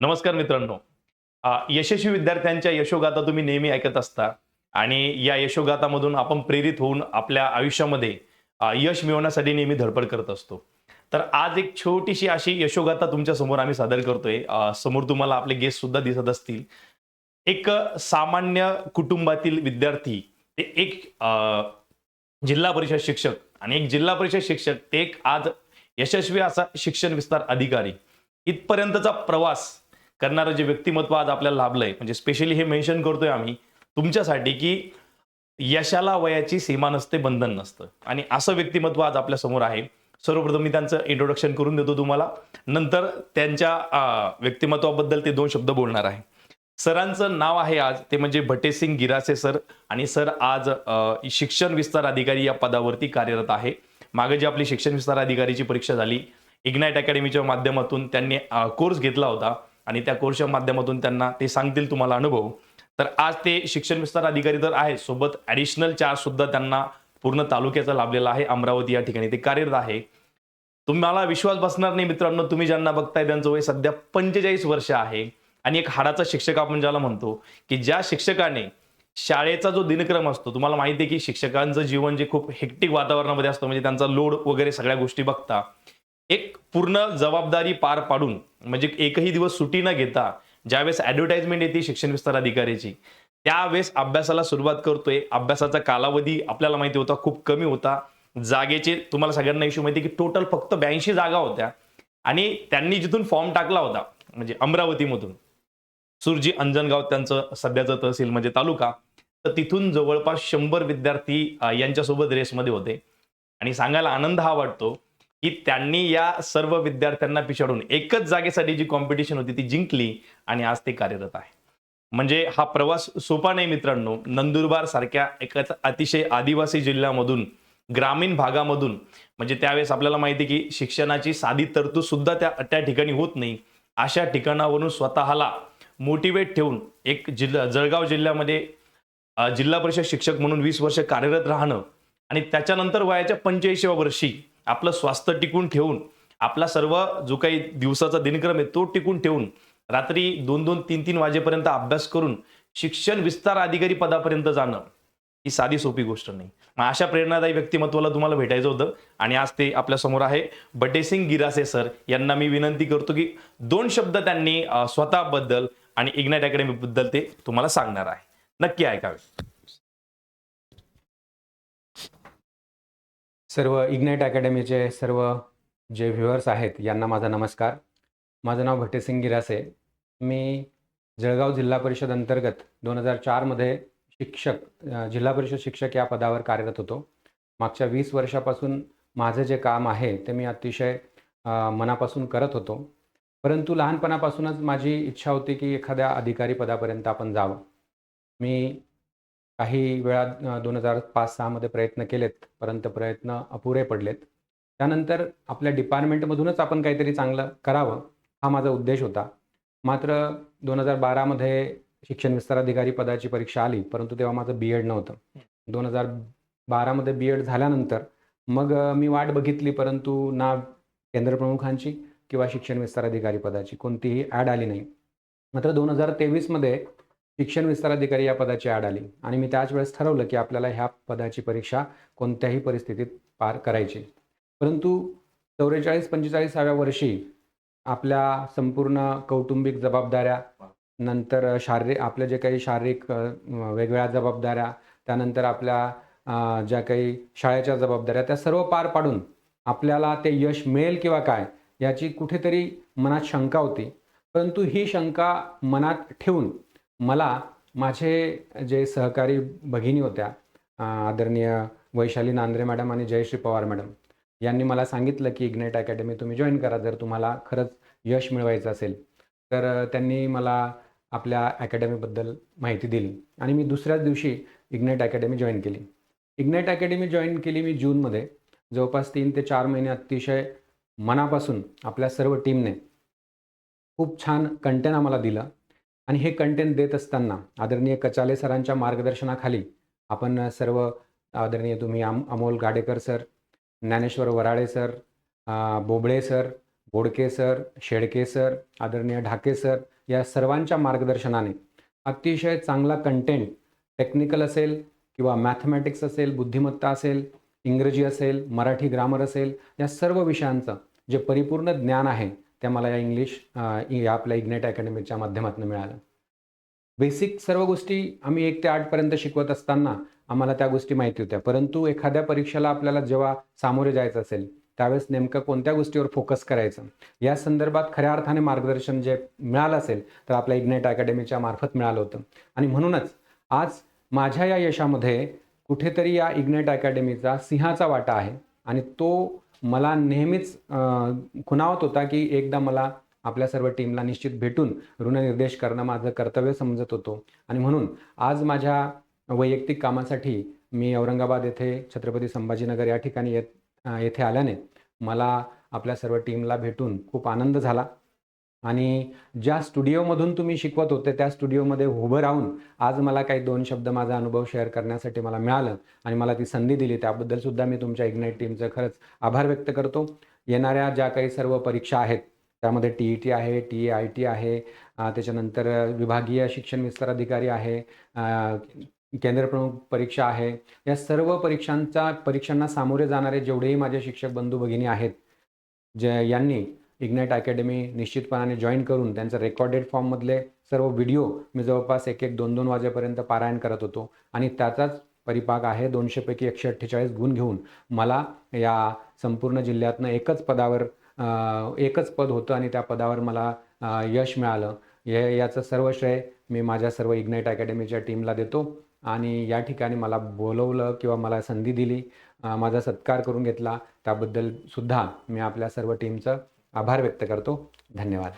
नमस्कार मित्रांनो. यशस्वी विद्यार्थ्यांच्या यशोगाथा तुम्ही नेहमी ऐकत असता आणि या यशोगाथामधून आपण प्रेरित होऊन आपल्या आयुष्यामध्ये यश मिळवण्यासाठी नेहमी धडपड करत असतो. तर आज एक छोटीशी अशी यशोगाथा तुमच्यासमोर आम्ही सादर करतोय. समोर तुम्हाला आपले गेस्ट सुद्धा दिसत असतील. एक सामान्य कुटुंबातील विद्यार्थी ते एक जिल्हा परिषद शिक्षक आणि एक जिल्हा परिषद शिक्षक ते एक आज यशस्वी असा शिक्षण विस्तार अधिकारी. इथपर्यंतचा प्रवास करणारं जे व्यक्तिमत्व आज आपल्याला लाभलंय म्हणजे स्पेशली हे मेन्शन करतोय आम्ही तुमच्यासाठी की यशाला वयाची सीमा नसते बंधन नसतं. आणि असं व्यक्तिमत्व आज आपल्यासमोर आहे. सर्वप्रथम मी त्यांचं इंट्रोडक्शन करून देतो तुम्हाला. नंतर त्यांच्या व्यक्तिमत्वाबद्दल ते दोन शब्द बोलणार आहे. सरांचं नाव आहे आज ते म्हणजे भटेसिंग गिरासे सर आणि सर आज शिक्षण विस्तार अधिकारी या पदावरती कार्यरत आहे. मागे जी आपली शिक्षण विस्तार अधिकारीची परीक्षा झाली इग्नाईट अकॅडमीच्या माध्यमातून त्यांनी कोर्स घेतला होता. आणि त्या कोर्सच्या माध्यमातून त्यांना ते सांगतील तुम्हाला अनुभव. तर आज ते शिक्षण विस्तार अधिकारी तर आहेत सोबत ॲडिशनल चार्ज सुद्धा त्यांना पूर्ण तालुक्याचा लाभलेला आहे. अमरावती या ठिकाणी ते कार्यरत आहे. तुम्हाला विश्वास बसणार नाही मित्रांनो तुम्ही ज्यांना बघताय त्यांचं वय सध्या पंचेचाळीस वर्ष आहे. आणि एक हाडाचा शिक्षक आपण ज्याला म्हणतो की ज्या शिक्षकाने शाळेचा जो दिनक्रम असतो तुम्हाला माहिती आहे की शिक्षकांचं जीवन जे खूप हेक्टिक वातावरणामध्ये असतं म्हणजे त्यांचा लोड वगैरे सगळ्या गोष्टी बघता. एक पूर्ण जबाबदारी पार पाडून म्हणजे एकही दिवस सुटी न घेता ज्यावेळेस ऍडव्हर्टाइजमेंट येते शिक्षण विस्तार अधिकाऱ्याची त्यावेळेस अभ्यासाला सुरुवात करतोय. अभ्यासाचा कालावधी आपल्याला माहिती होता खूप कमी होता. जागेचे तुम्हाला सगळ्यांना इश्यू माहिती की टोटल फक्त ब्याऐंशी जागा होत्या. आणि त्यांनी जिथून फॉर्म टाकला होता म्हणजे अमरावतीमधून सुरजी अंजनगाव त्यांचं सध्याचं तहसील म्हणजे तालुका तर तिथून जवळपास शंभर विद्यार्थी यांच्यासोबत रेसमध्ये होते. आणि सांगायला आनंद हा वाटतो की त्यांनी या सर्व विद्यार्थ्यांना पिछाडून एकच जागेसाठी जी कॉम्पिटिशन होती ती जिंकली आणि आज ते कार्यरत आहे. म्हणजे हा प्रवास सोपा नाही मित्रांनो. नंदुरबार सारख्या एका अतिशय आदिवासी जिल्ह्यामधून ग्रामीण भागामधून म्हणजे त्यावेळेस आपल्याला माहिती की शिक्षणाची साधी तरतूद सुद्धा त्या त्या ठिकाणी होत नाही. अशा ठिकाणावरून स्वतःला मोटिवेट ठेवून एक जिल्हा जळगाव जिल्ह्यामध्ये जिल्हा परिषद शिक्षक म्हणून वीस वर्ष कार्यरत राहणं आणि त्याच्यानंतर वयाच्या पंच्याऐंशीव्या वर्षी आपलं स्वास्थ्य टिकून ठेवून आपला सर्व जो काही दिवसाचा दिनक्रम आहे तो टिकून ठेवून रात्री दोन दोन तीन तीन वाजेपर्यंत अभ्यास करून शिक्षण विस्तार अधिकारी पदापर्यंत जाणं ही साधी सोपी गोष्ट नाही. मग अशा प्रेरणादायी व्यक्तिमत्वाला तुम्हाला भेटायचं होतं आणि आज ते आपल्यासमोर आहे. बटेसिंग गिरासे सर यांना मी विनंती करतो की दोन शब्द त्यांनी स्वतःबद्दल आणि इग्नाइट अकॅडमी बद्दल ते तुम्हाला सांगणार आहे. नक्की ऐकावे. सर्व इग्नाईट अकॅडमीचे सर्व जे व्ह्युअर्स आहेत यांना माझा नमस्कार. माझं नाव भट्टेसिंग गिरासे. मी जळगाव जिल्हा परिषद अंतर्गत दोन हजार चारमध्ये शिक्षक जिल्हा परिषद शिक्षक या पदावर कार्यरत होतो. मागच्या वीस वर्षापासून माझं जे काम आहे ते मी अतिशय मनापासून करत होतो. परंतु लहानपणापासूनच माझी इच्छा होती की एखाद्या अधिकारी पदापर्यंत आपण जावं. मी काही वेळा दोन हजार पाच सहामध्ये प्रयत्न केलेत परंतु प्रयत्न अपुरे पडलेत. त्यानंतर आपल्या डिपार्टमेंटमधूनच आपण काहीतरी चांगलं करावं हा माझा उद्देश होता. मात्र दोन हजार बारामध्ये शिक्षण विस्तार अधिकारी पदाची परीक्षा आली परंतु तेव्हा माझं बी एड नव्हतं. दोन हजार बारामध्ये बी एड झाल्यानंतर मग मी वाट बघितली परंतु ना केंद्रप्रमुखांची किंवा शिक्षण विस्तार अधिकारी पदाची कोणतीही ॲड आली नाही. मात्र दोन हजार तेवीसमध्ये शिक्षण विस्तार अधिकारी या पदाची आड आली. आणि मी त्याच वेळेस ठरवलं की आपल्याला ह्या पदाची परीक्षा कोणत्याही परिस्थितीत पार करायची. परंतु चौवेचाळीस पंचेचाळीसाव्या वर्षी आपल्या संपूर्ण कौटुंबिक जबाबदाऱ्या नंतर शारीरिक आपल्या जे काही शारीरिक वेगवेगळ्या जबाबदाऱ्या त्यानंतर आपल्या ज्या काही शाळेच्या जबाबदाऱ्या त्या सर्व पार पाडून आपल्याला ते यश मिळेल किंवा काय याची कुठेतरी मनात शंका होती. परंतु ही शंका मनात ठेवून मला माझे जे सहकारी भगिनी होत्या आदरणीय वैशाली नांद्रे मॅडम आणि जयश्री पवार मॅडम यांनी मला सांगितलं की इग्नेट अकॅडमी तुम्ही जॉईन करा जर तुम्हाला खरंच यश मिळवायचं असेल. तर त्यांनी मला आपल्या अकॅडमीबद्दल माहिती दिली आणि मी दुसऱ्याच दिवशी इग्नेट अकॅडमी जॉईन केली. इग्नेट अकॅडमी जॉईन केली मी जूनमध्ये जवळपास तीन ते चार महिने अतिशय मनापासून आपल्या सर्व टीमने खूप छान कंटेंट आम्हाला दिलं. आणि हे कंटेंट देत असताना आदरणीय कचाले सरांच्या मार्गदर्शनाखाली आपण सर्व आदरणीय तुम्ही आम Amol Gadekar sir Dnyaneshwar Warale sir Bobale sir Bodke sir Shedke sir आदरणीय ढाके सर या सर्वांच्या मार्गदर्शनाने अतिशय चांगला कंटेंट टेक्निकल असेल किंवा मॅथमॅटिक्स असेल बुद्धिमत्ता असेल इंग्रजी असेल मराठी ग्रामर असेल या सर्व विषयांचं जे परिपूर्ण ज्ञान आहे त्या मला या इंग्लिश या आपल्या इग्नेट अकॅडमीच्या माध्यमातून मिळालं. बेसिक सर्व गोष्टी आम्ही एक ते आठपर्यंत शिकवत असताना आम्हाला त्या गोष्टी माहिती होत्या. परंतु एखाद्या परीक्षेला आपल्याला जेव्हा सामोरे जायचं असेल त्यावेळेस नेमकं कोणत्या गोष्टीवर फोकस करायचं? या संदर्भात खऱ्या अर्थाने मार्गदर्शन जे मिळालं असेल तर आपल्या इग्नेट अकॅडमीच्या मार्फत मिळालं होतं. आणि म्हणूनच आज माझ्या या यशामध्ये कुठेतरी या इग्नेट अकॅडमीचा सिंहाचा वाटा आहे. आणि तो मला नेहमीच खुणावत होता की एकदा मला आपल्या सर्व टीमला निश्चित भेटून ऋणनिर्देश करणं माझं कर्तव्य समजत होतो. आणि म्हणून आज माझ्या वैयक्तिक कामासाठी मी औरंगाबाद येथे छत्रपती संभाजीनगर या ठिकाणी येत येथे आल्याने मला आपल्या सर्व टीमला भेटून खूप आनंद झाला. आणि ज्या स्टुडिओमधून तुम्ही शिकवत होते त्या स्टुडिओमध्ये उभं राहून आज मला काही दोन शब्द माझा अनुभव शेअर करण्यासाठी मला मिळालं आणि मला ती संधी दिली. त्याबद्दल सुद्धा मी तुमच्या इग्नाईट टीमचं खरंच आभार व्यक्त करतो. येणाऱ्या ज्या काही सर्व परीक्षा आहेत त्यामध्ये टी ई टी आहे टी आय टी आहे त्याच्यानंतर विभागीय शिक्षण विस्तार अधिकारी आहे केंद्रप्रमुख परीक्षा आहे. या सर्व परीक्षांचा परीक्षांना सामोरे जाणारे जेवढेही माझे शिक्षक बंधू भगिनी आहेत जे यांनी इग्नाईट अकॅडमी निश्चितपणाने जॉईन करून त्यांचं रेकॉर्डेड फॉर्ममधले सर्व व्हिडिओ मी जवळपास एक एक दोन दोन वाजेपर्यंत पारायण करत होतो. आणि त्याचाच परिपाक आहे दोनशेपैकी एकशे अठ्ठेचाळीस गुण घेऊन. मला या संपूर्ण जिल्ह्यातनं एकच पदावर एकच पद होतं आणि त्या पदावर मला यश मिळालं. हे याचं सर्व श्रेय मी माझ्या सर्व इग्नाईट अकॅडमीच्या टीमला देतो. आणि या ठिकाणी मला बोलवलं किंवा मला संधी दिली माझा सत्कार करून घेतला त्याबद्दल सुद्धा मी आपल्या सर्व टीमचं आभार व्यक्त करतो. धन्यवाद.